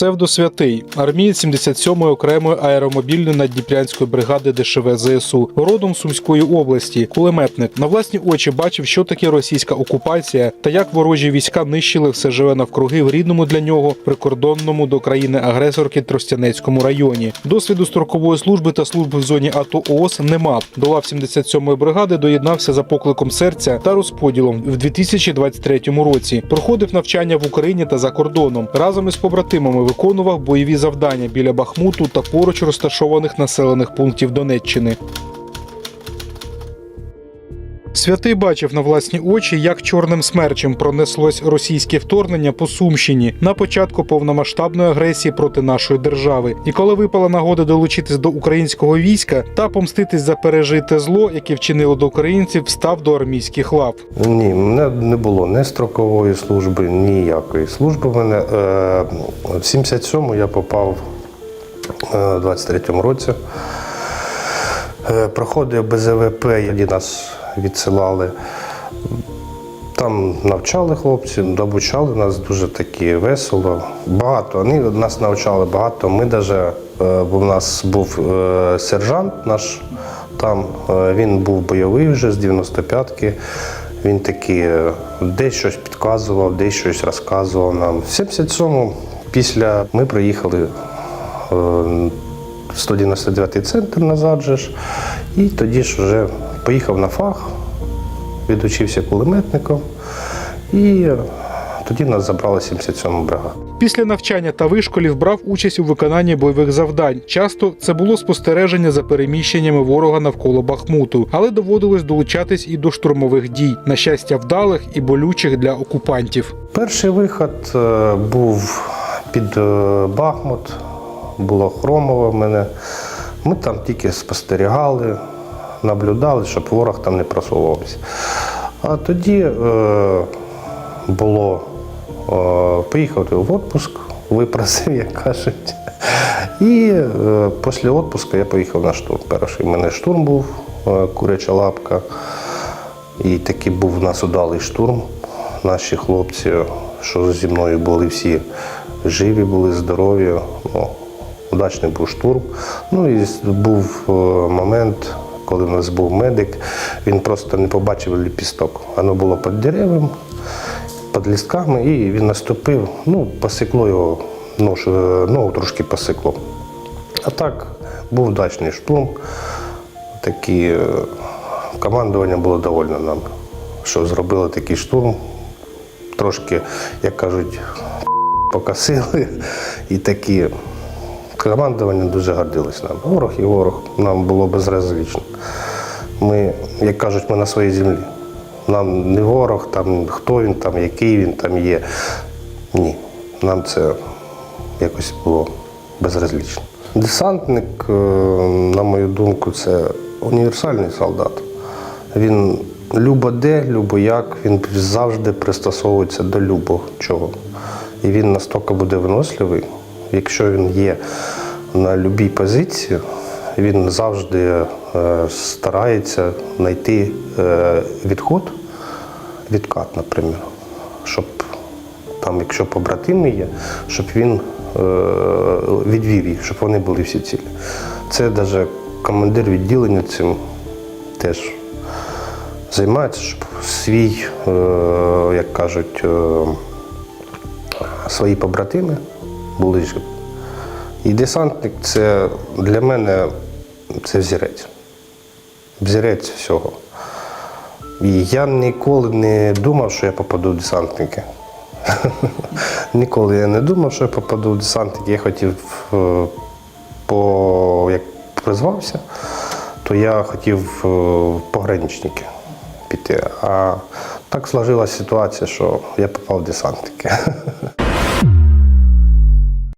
Псевдосвятий, армієць 77-ї окремої аеромобільної наддніпрянської бригади ДШВ ЗСУ, родом Сумської області, кулеметник. На власні очі бачив, що таке російська окупація та як ворожі війська нищили все живе навкруги в рідному для нього прикордонному до країни-агресорки Тростянецькому районі. Досвіду строкової служби та служби в зоні АТО ООС не мав. До лав 77-ї бригади доєднався за покликом серця та розподілом в 2023 році. Проходив навчання в Україні та за кордоном. Разом із побратимами виконував бойові завдання біля Бахмуту та поруч розташованих населених пунктів Донеччини. Святий бачив на власні очі, як чорним смерчем пронеслось російське вторгнення по Сумщині на початку повномасштабної агресії проти нашої держави. І коли випала нагода долучитись до українського війська та помститись за пережите зло, яке вчинило до українців, став до армійських лав. Ні, мене не було ні строкової служби, ніякої служби. Мене е, в 77-му я попав е, в 23-му році. Е, проходив БЗВП, тоді нас відсилали. Там навчали хлопців, обучали нас дуже такі весело. Багато. Вони нас навчали багато. Ми навіть, бо в нас був е, сержант наш там, е, він був бойовий вже з 95-ки. Він такий е, десь щось підказував, десь щось розказував нам. В 77-му після ми приїхали е, 199 центр назад же ж. І тоді ж вже поїхав на фах, відучився кулеметником. І тоді нас забрали 77 бригаду. Після навчання та вишколів брав участь у виконанні бойових завдань. Часто це було спостереження за переміщеннями ворога навколо Бахмуту, але доводилось долучатись і до штурмових дій, на щастя, вдалих і болючих для окупантів. Перший виход е, був під е, Бахмут, було Хромово в мене. Ми там тільки спостерігали, наблюдали, щоб ворог там не просувався. А тоді е, було е, поїхати в відпуск, випросив, як кажуть. І е, після відпуску я поїхав на штурм. Перший в мене штурм був, е, куряча лапка. І такий був у нас удалий штурм. Наші хлопці, що зі мною були всі живі, були здорові. Ну, удачний був штурм. Ну і був е, момент, коли в нас був медик, він просто не побачив ліпісток. Воно було під деревом, під лістками, і він наступив, ну, посекло його, е, ногу трошки посекло. А так, був удачний штурм. Такі е, командування було довольне нам, що зробили такий штурм. Трошки, як кажуть, покосили і такі командування дуже гордилось нам. Ворог і ворог нам було безразлічно. Ми, як кажуть, ми на своїй землі. Нам не ворог, там, хто він там, який він там є. Ні, нам це якось було безразлічно. Десантник, е, на мою думку, це універсальний солдат. Він любо де, любо як, він завжди пристосовується до любого чого. І він настільки буде виносливий, якщо він є на будь-якій позиції, він завжди е, старається знайти е, відход, відкат, наприклад, щоб там, якщо побратими є, щоб він е, відвів їх, щоб вони були всі цілі. Це навіть командир відділення цим теж займається, щоб свій, як кажуть, свої побратими були. І десантник це для мене це взірець. Взірець всього. І я ніколи не думав, що я попаду в десантники. Ніколи я не думав, що я попаду в десантники. Я хотів, е, по, як призвався, то я хотів е, в пограничники піти. А так сложилася ситуація, що я попав в десантники.